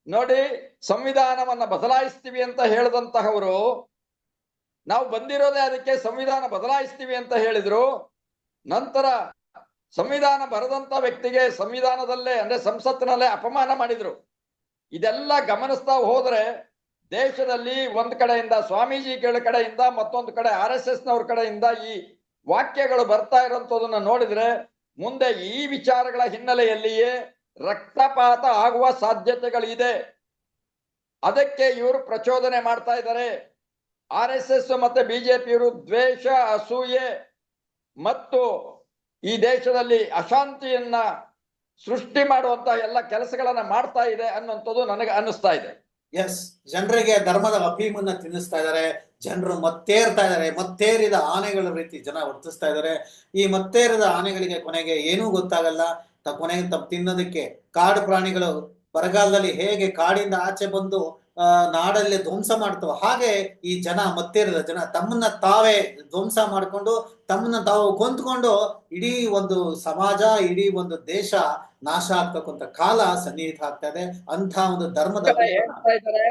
ನೋಡಿ, ಸಂವಿಧಾನವನ್ನ ಬದಲಾಯಿಸ್ತೀವಿ ಅಂತ ಹೇಳಿದಂತಹವರು, ನಾವು ಬಂದಿರೋದೇ ಅದಕ್ಕೆ ಸಂವಿಧಾನ ಬದಲಾಯಿಸ್ತೀವಿ ಅಂತ ಹೇಳಿದ್ರು. ನಂತರ ಸಂವಿಧಾನ ಬರೆದಂತ ವ್ಯಕ್ತಿಗೆ ಸಂವಿಧಾನದಲ್ಲೇ, ಅಂದ್ರೆ ಸಂಸತ್ತಿನಲ್ಲೇ ಅಪಮಾನ ಮಾಡಿದ್ರು. ಇದೆಲ್ಲ ಗಮನಿಸ್ತಾ ಹೋದ್ರೆ ದೇಶದಲ್ಲಿ ಒಂದ್ ಕಡೆಯಿಂದ ಸ್ವಾಮೀಜಿಗಳ ಕಡೆಯಿಂದ, ಮತ್ತೊಂದು ಕಡೆ ಆರ್ ಎಸ್ ಎಸ್ ನವ್ರ ಕಡೆಯಿಂದ ಈ ವಾಕ್ಯಗಳು ಬರ್ತಾ ಇರೋಂಥದನ್ನ ನೋಡಿದ್ರೆ, ಮುಂದೆ ಈ ವಿಚಾರಗಳ ಹಿನ್ನೆಲೆಯಲ್ಲಿಯೇ ರಕ್ತಪಾತ ಆಗುವ ಸಾಧ್ಯತೆಗಳಿದೆ. ಅದಕ್ಕೆ ಇವರು ಪ್ರಚೋದನೆ ಮಾಡ್ತಾ ಇದ್ದಾರೆ. ಆರ್ ಎಸ್ ಎಸ್ ಮತ್ತೆ ಬಿಜೆಪಿಯವರು ದ್ವೇಷ, ಅಸೂಯೆ ಮತ್ತು ಈ ದೇಶದಲ್ಲಿ ಅಶಾಂತಿಯನ್ನ ಸೃಷ್ಟಿ ಮಾಡುವಂತಹ ಎಲ್ಲ ಕೆಲಸಗಳನ್ನ ಮಾಡ್ತಾ ಇದೆ ಅನ್ನುವಂಥದ್ದು ನನಗೆ ಅನ್ನಿಸ್ತಾ ಇದೆ. ಎಸ್ ಜನರಿಗೆ ಧರ್ಮದ ಅಫೀಮನ್ನ ತಿನ್ನಿಸ್ತಾ ಇದ್ದಾರೆ. ಜನರು ಮತ್ತೇರ್ತಾ ಇದ್ದಾರೆ. ಮತ್ತೇರಿದ ಆನೆಗಳ ರೀತಿ ಜನ ವರ್ತಿಸ್ತಾ ಇದ್ದಾರೆ. ಈ ಮತ್ತೇರಿದ ಆನೆಗಳಿಗೆ ಕೊನೆಗೆ ಏನೂ ಗೊತ್ತಾಗಲ್ಲ. ತ ಕೊನೆಗೆ ತಪ್ಪು ತಿನ್ನೋದಕ್ಕೆ ಕಾಡು ಪ್ರಾಣಿಗಳು ಬರಗಾಲದಲ್ಲಿ ಹೇಗೆ ಕಾಡಿಂದ ಆಚೆ ಬಂದು ಆ ನಾಡಲ್ಲಿ ಧ್ವಂಸ ಮಾಡ್ತವೆ. ಹಾಗೆ ಈ ಜನ ಮತ್ತಿರದ ಜನ ತಮ್ಮನ್ನ ತಾವೇ ಧ್ವಂಸ ಮಾಡ್ಕೊಂಡು ತಮ್ಮನ್ನ ತಾವು ಕೊಂತ್ಕೊಂಡು ಇಡೀ ಒಂದು ಸಮಾಜ ಇಡೀ ಒಂದು ದೇಶ ನಾಶ ಆಗ್ತಕ್ಕಂಥ ಕಾಲ ಸನ್ನಿಹಿತ ಆಗ್ತಾ ಇದೆ. ಅಂತ ಒಂದು ಧರ್ಮದ ಕಡೆ ಹೇಳ್ತಾ ಇದ್ದಾರೆ.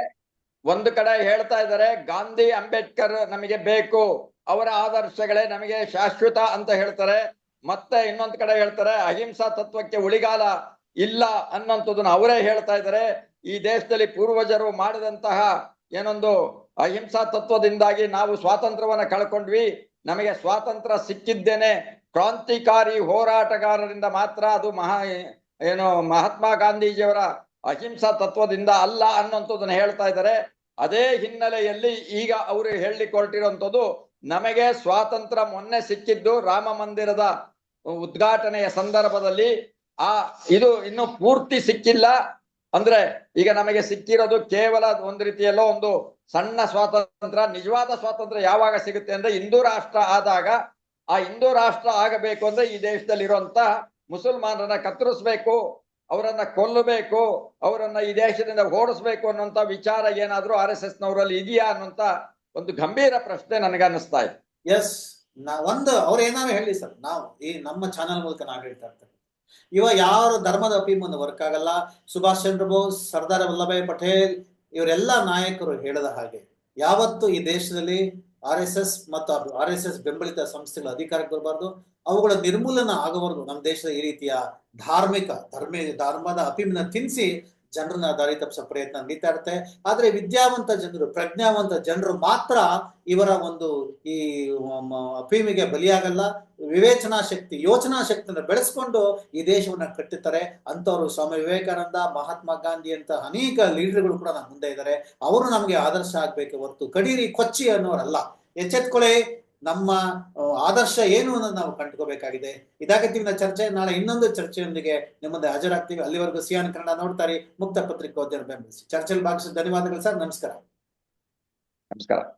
ಒಂದು ಕಡೆ ಹೇಳ್ತಾ ಇದ್ದಾರೆ ಗಾಂಧಿ ಅಂಬೇಡ್ಕರ್ ನಮಗೆ ಬೇಕು ಅವರ ಆದರ್ಶಗಳೇ ನಮಗೆ ಶಾಶ್ವತ ಅಂತ ಹೇಳ್ತಾರೆ. ಮತ್ತೆ ಇನ್ನೊಂದ್ ಕಡೆ ಹೇಳ್ತಾರೆ, ಅಹಿಂಸಾ ತತ್ವಕ್ಕೆ ಉಳಿಗಾಲ ಇಲ್ಲ ಅನ್ನೋಂಥದ್ದನ್ನ ಅವರೇ ಹೇಳ್ತಾ ಇದ್ದಾರೆ. ಈ ದೇಶದಲ್ಲಿ ಪೂರ್ವಜರು ಮಾಡಿದಂತಹ ಏನೊಂದು ಅಹಿಂಸಾ ತತ್ವದಿಂದಾಗಿ ನಾವು ಸ್ವಾತಂತ್ರ್ಯವನ್ನ ಕಳ್ಕೊಂಡ್ವಿ. ನಮಗೆ ಸ್ವಾತಂತ್ರ್ಯ ಸಿಕ್ಕಿದ್ದೇನೆ. ಕ್ರಾಂತಿಕಾರಿ ಹೋರಾಟಗಾರರಿಂದ ಮಾತ್ರ ಅದು ಮಹಾ, ಏನು ಮಹಾತ್ಮ ಗಾಂಧೀಜಿಯವರ ಅಹಿಂಸಾ ತತ್ವದಿಂದ ಅಲ್ಲ ಅನ್ನೋಂಥದ್ದನ್ನ ಹೇಳ್ತಾ ಇದ್ದಾರೆ. ಅದೇ ಹಿನ್ನೆಲೆಯಲ್ಲಿ ಈಗ ಅವರು ಹೊರಟಿರುವಂತದ್ದು ನಮಗೆ ಸ್ವಾತಂತ್ರ್ಯ ಮೊನ್ನೆ ಸಿಕ್ಕಿದ್ದು ರಾಮ ಮಂದಿರದ ಉದ್ಘಾಟನೆಯ ಸಂದರ್ಭದಲ್ಲಿ, ಆ, ಇದು ಇನ್ನು ಪೂರ್ತಿ ಸಿಕ್ಕಿಲ್ಲ. ಅಂದ್ರೆ ಈಗ ನಮಗೆ ಸಿಕ್ಕಿರೋದು ಕೇವಲ ಒಂದು ರೀತಿಯಲ್ಲೋ ಒಂದು ಸಣ್ಣ ಸ್ವಾತಂತ್ರ್ಯ, ನಿಜವಾದ ಸ್ವಾತಂತ್ರ್ಯ ಯಾವಾಗ ಸಿಗುತ್ತೆ ಅಂದ್ರೆ ಹಿಂದೂ ರಾಷ್ಟ್ರ ಆದಾಗ, ಆ ಹಿಂದೂ ರಾಷ್ಟ್ರ ಆಗಬೇಕು ಅಂದ್ರೆ ಈ ದೇಶದಲ್ಲಿ ಇರುವಂತ ಮುಸಲ್ಮಾನರನ್ನ ಕತ್ತರಿಸ್ಬೇಕು, ಅವರನ್ನ ಕೊಲ್ಲಬೇಕು, ಅವರನ್ನ ಈ ದೇಶದಿಂದ ಓಡಿಸ್ಬೇಕು ಅನ್ನುವಂತ ವಿಚಾರ ಏನಾದ್ರೂ ಆರ್ ಎಸ್ ಎಸ್ ನವರಲ್ಲಿ ಇದೆಯಾ ಅನ್ನುವಂತ ಒಂದು ಗಂಭೀರ ಪ್ರಶ್ನೆ ನನಗೆ ಅನ್ನಿಸ್ತಾ ಇದೆ. ಎಸ್ ನಾ ಒಂದು, ಅವ್ರು ಏನಾದ್ರು ಹೇಳಿ ಸರ್. ನಾವು ಈ ನಮ್ಮ ಚಾನಲ್ ಮೂಲಕ ನಾವು ಹೇಳ್ತಾ ಇರ್ತೇವೆ. ಇವ ಯಾರು ಧರ್ಮದ ಮುಂದೆ ವರ್ಕ್ ಆಗಲ್ಲ, ಸುಭಾಷ್ ಚಂದ್ರ ಬೋಸ್, ಸರ್ದಾರ್ ವಲ್ಲಭಾಯಿ ಪಟೇಲ್, ಇವರೆಲ್ಲ ನಾಯಕರು ಹೇಳಿದ ಹಾಗೆ, ಯಾವತ್ತು ಈ ದೇಶದಲ್ಲಿ ಆರ್ ಎಸ್ ಎಸ್ ಮತ್ತು ಆರ್ ಎಸ್ ಎಸ್ ಬೆಂಬಲಿತ ಸಂಸ್ಥೆಗಳ ಅಧಿಕಾರಕ್ಕೆ ಬರಬಾರ್ದು. ಅವುಗಳ ನಿರ್ಮೂಲನ ಆಗಬಾರ್ದು. ನಮ್ಮ ದೇಶದ ಈ ರೀತಿಯ ಧಾರ್ಮಿಕ, ಧರ್ಮ, ಧರ್ಮದ ಅಪಿಮನ ತಿನ್ನಿಸಿ ಜನರನ್ನ ದಾರಿ ತಪ್ಪಿಸೋ ಪ್ರಯತ್ನ ನಡೀತಾ ಇರುತ್ತೆ. ಆದರೆ ವಿದ್ಯಾವಂತ ಜನರು, ಪ್ರಜ್ಞಾವಂತ ಜನರು ಮಾತ್ರ ಇವರ ಒಂದು ಈ ಅಫೀಮಿಗೆ ಬಲಿಯಾಗಲ್ಲ. ವಿವೇಚನಾ ಶಕ್ತಿ, ಯೋಚನಾ ಶಕ್ತಿಯನ್ನು ಬೆಳೆಸ್ಕೊಂಡು ಈ ದೇಶವನ್ನ ಕಟ್ಟುತ್ತಾರೆ ಅಂತವರು ಸ್ವಾಮಿ ವಿವೇಕಾನಂದ, ಮಹಾತ್ಮ ಗಾಂಧಿ ಅಂತ ಅನೇಕ ಲೀಡರ್ಗಳು ಕೂಡ ನಮ್ಮ ಮುಂದೆ ಇದ್ದಾರೆ. ಅವರು ನಮಗೆ ಆದರ್ಶ ಆಗ್ಬೇಕು ಹೊರತು. ಕಡೀರಿ, ಕೊಚ್ಚಿ ಅನ್ನೋರಲ್ಲ. ಎಚ್ಚೆತ್ಕೊಳ್ಳಿ. ನಮ್ಮ ಆದರ್ಶ ಏನು ಅನ್ನೋದು ನಾವು ಕಂಡುಕೋಬೇಕಾಗಿದೆ. ಇದಾಗತ್ತೀವಿ ಚರ್ಚೆ, ನಾಳೆ ಇನ್ನೊಂದು ಚರ್ಚೆಯೊಂದಿಗೆ ನಿಮ್ಮ ಮುಂದೆ ಹಾಜರಾಗ್ತೀವಿ. ಅಲ್ಲಿವರೆಗೂ ಸಿಯಾನ್ ಕನ್ನಡ ನೋಡ್ತಾರೆ. ಮುಕ್ತ ಪತ್ರಿಕೋದ್ಯಮ ಬೆಂಬಲಿಸಿ. ಚರ್ಚೆಯಲ್ಲಿ ಭಾಗಿಸಿದ ಧನ್ಯವಾದಗಳು ಸರ್. ನಮಸ್ಕಾರ. ನಮಸ್ಕಾರ.